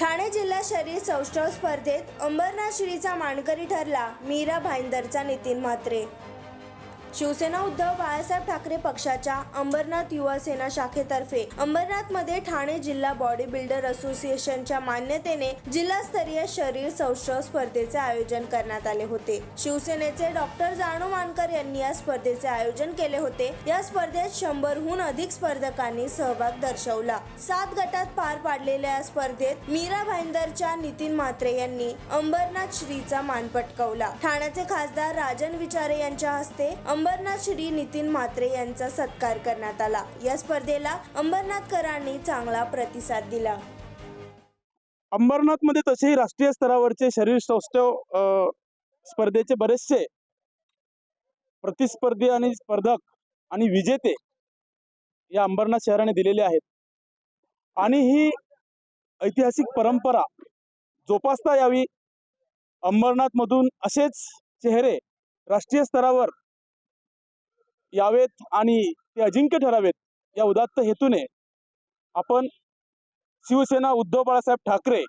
ठाणे जिल्हा शरीर सौष्ठव स्पर्धेत अंबरनाथ श्रीचा मानकरी ठरला मीरा भाईंदरचा नितीन म्हात्रे शिवसेना उद्धव बाळासाहेब ठाकरे पक्षाच्या अंबरनाथ युवा सेना शाखेतर्फे अंबरनाथमध्ये ठाणे जिल्हा बॉडी बिल्डर असोसिएशनच्या मान्यतेने जिल्हास्तरीय शरीर सौष्ठव स्पर्धेचे आयोजन करण्यात आले होते. शिवसेनेचे डॉक्टर जाणू मानकर यांनी या स्पर्धेचे आयोजन केले होते. या स्पर्धेत शंभरहून अधिक स्पर्धकांनी सहभाग दर्शवला. सात गटात पार पाडलेल्या या स्पर्धेत मीरा भाईंदरच्या नितीन म्हात्रे यांनी अंबरनाथ श्रीचा मान पटकवला. ठाण्याचे खासदार राजन विचारे यांच्या हस्ते अंबरनाथ श्री नितीन म्हात्रे यांचा सत्कार करण्यात आला. या स्पर्धेला अंबरनाथकरांनी चांगला प्रतिसाद दिला. अंबरनाथमध्ये तसेही राष्ट्रीय स्तरावरचे शरीर सौष्ठव स्पर्धेचे बरेचसे प्रतिस्पर्धी आणि स्पर्धक आणि विजेते या अंबरनाथ शहराने दिलेले आहेत. आणि ही ऐतिहासिक परंपरा जोपासता यावी. अंबरनाथमधून असेच चेहरे राष्ट्रीय स्तरावर यावेत आणि ते अजिंक्य ठरावेत या उदात्त हेतूने. आपण शिवसेना उद्धव बाळासाहेब ठाकरे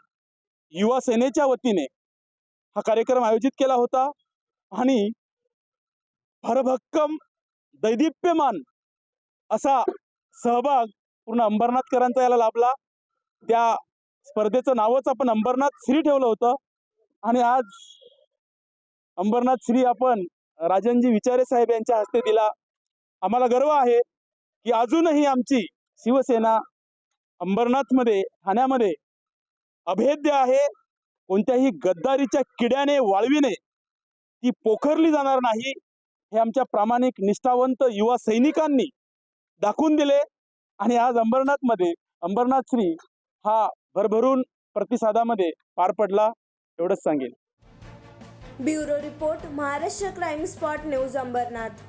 युवा सेनेच्या वतीने हा कार्यक्रम आयोजित केला होता आणि भरभक्कम दैदिप्यमान असा सहभाग पूर्ण अंबरनाथकरांचा याला लाभला. त्या स्पर्धेचं नावच आपण अंबरनाथ श्री ठेवलं होतं आणि आज अंबरनाथ श्री आपण राजनजी विचारे साहेब यांच्या हस्ते दिला. आम्हाला गर्व आहे की अजूनही आमची शिवसेना अंबरनाथमध्ये ठाण्यामध्ये अभेद्य आहे. कोणत्याही गद्दारीच्या किड्याने वाळविणे ती पोखरली जाणार नाही. हे आमच्या प्रामाणिक निष्ठावंत युवा सैनिकांनी दाखवून दिले. आणि आज अंबरनाथमध्ये अंबरनाथ श्री हा भरभरून प्रतिसादामध्ये पार पडला एवढंच सांगेन. Bureau report Maharashtra crime spot news Ambernath.